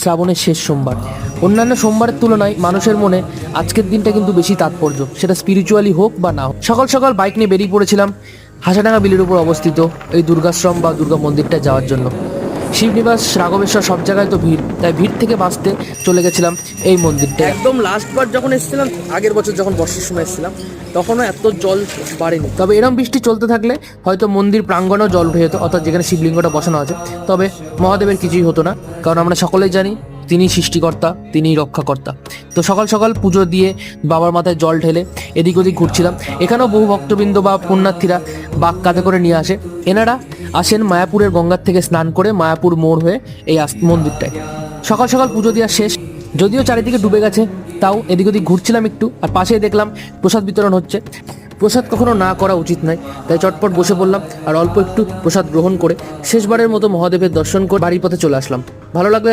শ্রাবণের শেষ সোমবার। অন্যান্য সোমবারের তুলনায় মানুষের মনে আজকের দিনটা কিন্তু বেশি তাৎপর্য। সেটা স্পিরিচুয়ালি হোক বা না হোক। সকাল সকাল বাইক নিয়ে বেরিয়ে পড়েছিলাম হাসাডাঙ্গা বিলের উপর অবস্থিত এই দুর্গাশ্রম বা দুর্গা মন্দিরটা যাওয়ার জন্য। শিবনিবাস রাঘবেশ্বর সব জায়গায় তো ভিড়। তাই ভিড় থেকে বাঁচতে চলে গেছিলাম এই মন্দিরটা একদম লাস্টবার যখন এসেছিলাম আগের বছর যখন বর্ষার সময় এসেছিলাম তখনও এত জল বাড়েনি। তবে এরম বৃষ্টি চলতে থাকলে হয়তো মন্দির প্রাঙ্গণেও জল উঠে যেত অর্থাৎ যেখানে শিবলিঙ্গটা বসানো আছে। তবে মহাদেবের কিছুই হতো না কারণ আমরা সকলেই জানি তিনি সৃষ্টিকর্তা, তিনিই রক্ষাকর্তা। তো সকাল সকাল পুজো দিয়ে বাবার মাথায় জল ঢেলে এদিক ওদিক ঘুরছিলাম। এখানেও বহু ভক্তবৃন্দ বা পুণ্যার্থীরা বাঘ কাঁধে করে নিয়ে আসে। এনারা আসেন মায়াপুরের গঙ্গার থেকে স্নান করে মায়াপুর মোড় হয়ে এই মন্দিরটায়। সকাল সকাল পুজো দেওয়া শেষ, যদিও চারিদিকে ডুবে গেছে, তাও এদিক ওদিক ঘুরছিলাম একটু, আর পাশেই দেখলাম প্রসাদ বিতরণ হচ্ছে। প্রসাদ কখনো না করা উচিত নয়, তাই চটপট বসে পড়লাম, আর অল্প একটু প্রসাদ গ্রহণ করে শেষবারের মতো মহাদেবের দর্শন করে বাড়ির পথে চলে আসলাম। ভালো লাগলে